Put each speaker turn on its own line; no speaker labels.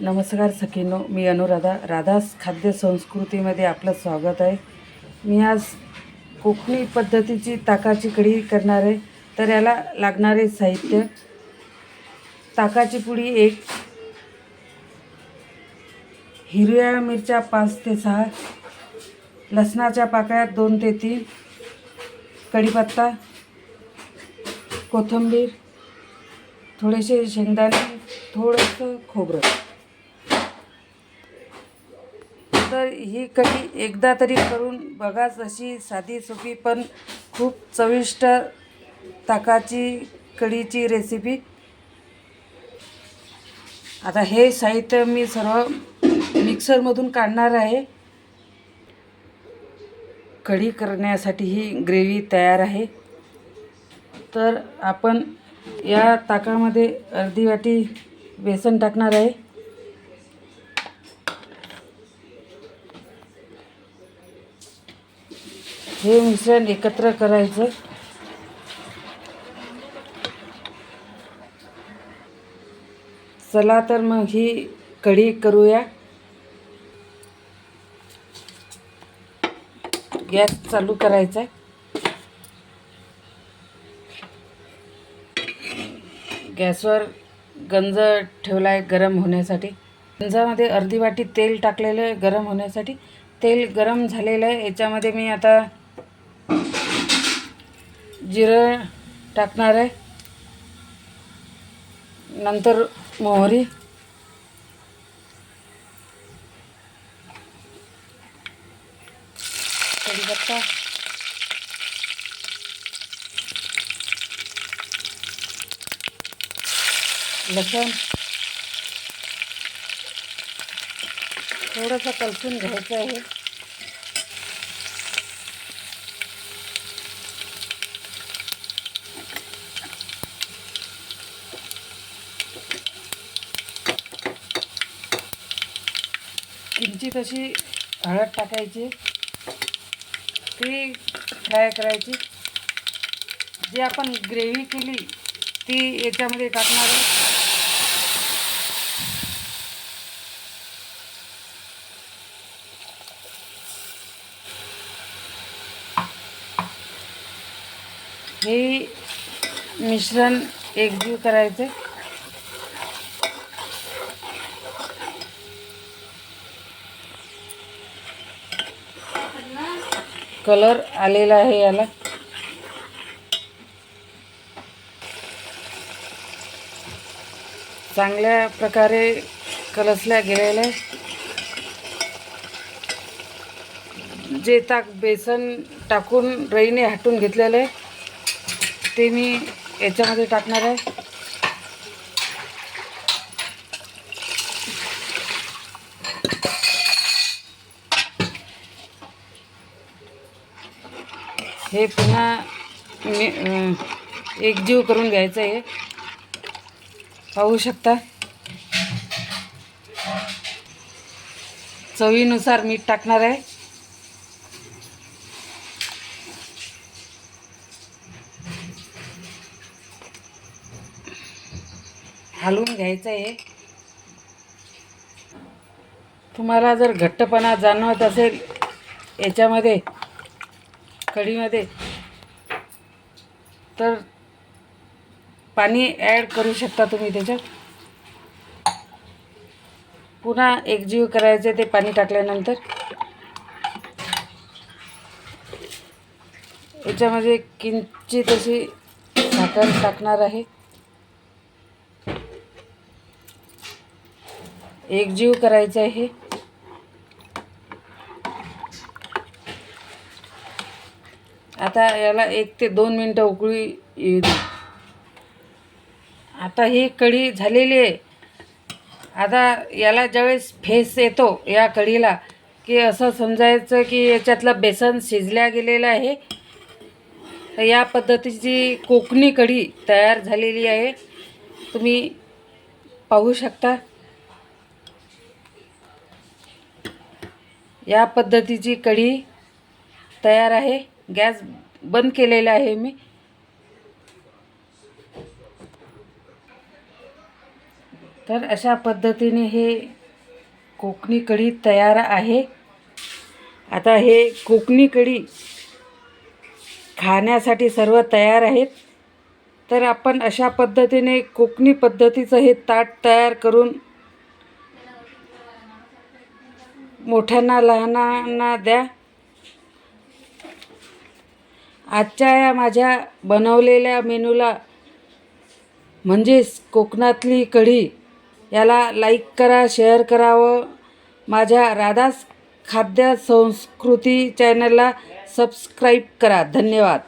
नमस्कार सखीनो मी अनुराधा राधास खाद्य संस्कृतीमध्ये आपलं स्वागत आहे. मी आज कोकणी पद्धतीची ताकाची कढी करणार आहे. तर याला लागणारे साहित्य. ताकाची पुडी एक हिरव्या मिरच्या पाच ते सहा लसणाच्या पाकळ्यात दोन ते तीन कढीपत्ता कोथिंबीर थोडेसे शेंगदाणे थोडंसं खोबरं. तर ही कढी एकदा तरी करून बघाच अशी साधी सोपी पण खूप चविष्ट ताकाची कढीची रेसिपी आता हे साहित्य मी सर्व मिक्सरमधून काढणार आहे. कढी करण्यासाठी ही ग्रेव्ही तयार आहे. तर आपण या ताकामध्ये अर्धी वाटी बेसन टाकणार आहे. हे मिश्रण एकत्र करायचं. चला तर मग ही कढी करूया. गॅस चालू करायचा आहे. गॅसवर गंज ठेवला आहे गरम होण्यासाठी. गंजामध्ये अर्धी वाटी तेल टाकलेलं आहे गरम होण्यासाठी. तेल गरम झालेलं आहे. याच्यामध्ये मी आता जिरं टाकणार आहे. नंतर मोहरी. कढीपत्ता. लसूण. थोडंसं कलसून घ्यायचं आहे. किंचित अशी हळद टाकायची. ती फ्राय करायची. जी आपण ग्रेव्ही केली ती याच्यामध्ये टाकणार आहे. हे मिश्रण एकजीव करायचं. कलर आलेला आहे याला. चांगल्या प्रकारे कलसल्या गेलेलं आहे जे ताक बेसन टाकून रईने हटून घेतलेलं आहे. ते मी याच्यामध्ये टाकणार आहे. हे पुन्हा मी एकजीव करून घ्यायचं आहे. पाहू शकता? चवीनुसार मीठ टाकणार आहे. हलवून घ्यायचं आहे. तुम्हाला जर घट्टपणा जाणवत असेल याच्यामध्ये कढीमध्ये तर पाणी ॲड करू शकता तुम्ही त्याच्यात. पुन्हा एकजीव करायचे ते पाणी टाकल्यानंतर. याच्यामध्ये किंचित अशी साखर टाकणार आहे. एकजीव करायचं आहे. आता याला एक ते दोन मिनटं उकळी येऊ दे. आता ही कढी झालेली आहे. आता याला ज्यावेळेस फेस येतो या कढीला की असं समजायचं की याच्यातलं बेसन शिजल्या गेलेलं आहे. तर या पद्धतीची कोकणी कढी तयार झालेली आहे. तुम्ही पाहू शकता. या पद्धतीची कढी तयार आहे. गॅस बंद केलेला आहे मी. तर अशा पद्धतीने हे कोकणी कढी तयार आहे. आता हे कोकणी कढी खाण्यासाठी सर्व तयार आहेत. तर आपण अशा पद्धतीने कोकणी पद्धतीचं हे ताट तयार करून मोठ्यांना लहानांना द्या. आजच्या या माझ्या बनवलेल्या मेनूला म्हणजेच कोकणातली कढी याला लाईक करा शेअर करावं. माझ्या राधास खाद्य संस्कृती चॅनलला सबस्क्राईब करा. धन्यवाद.